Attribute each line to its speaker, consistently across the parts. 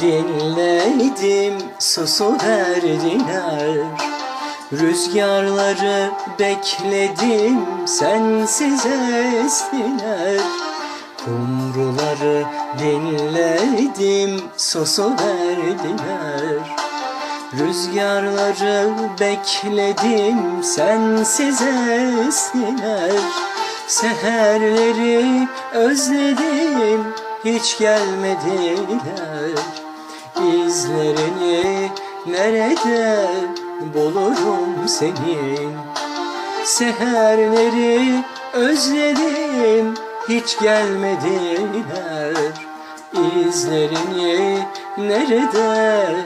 Speaker 1: dinledim susu verdiler Rüzgarları bekledim sensiz estiler Kumruları dinledim susu verdiler Rüzgarları bekledim sensiz estiler Seherleri özledim hiç gelmediler. İzlerini nerede bulurum senin? Seherleri özledim hiç gelmediler. İzlerini nerede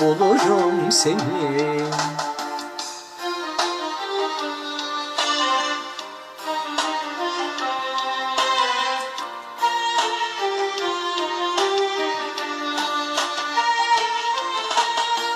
Speaker 1: bulurum senin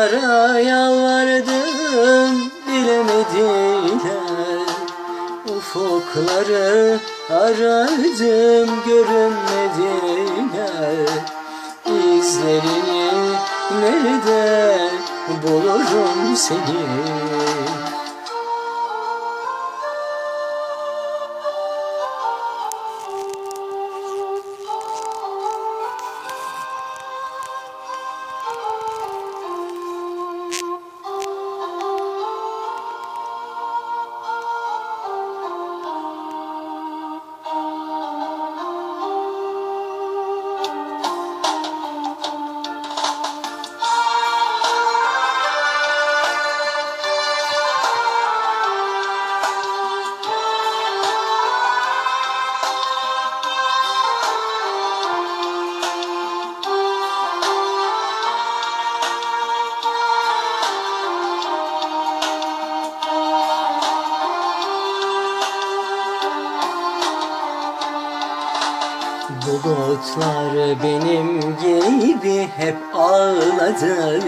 Speaker 1: Anılara yalvardım bilemediler. Ufukları aradım görünmediler. İzlerini nerede bulurum seni Bulutlar benim gibi hep ağladılar.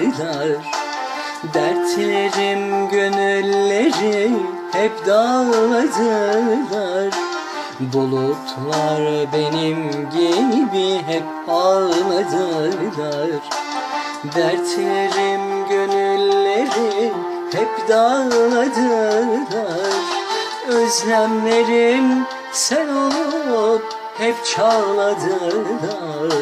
Speaker 1: Dertlerim gönülleri hep dağladılar. Bulutlar benim gibi hep ağladılar. Dertlerim gönülleri hep dağladılar. Özlemlerim sen olup hep çağladılar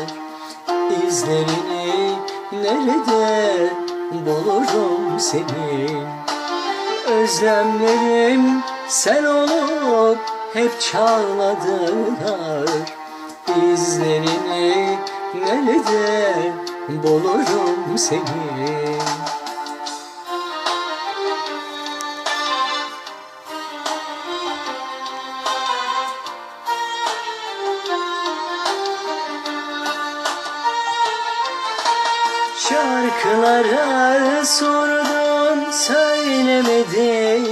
Speaker 1: İzlerini nerede bulurum senin Özlemlerim sen olup hep çağladılar İzlerini nerede bulurum senin Şarkılara sordum söylemediler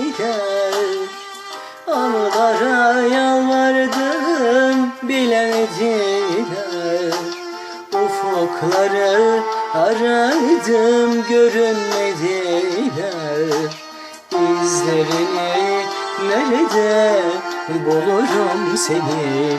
Speaker 1: Anılara yalvardım bilemediler Ufukları aradım görünmediler İzlerini nerede bulurum senin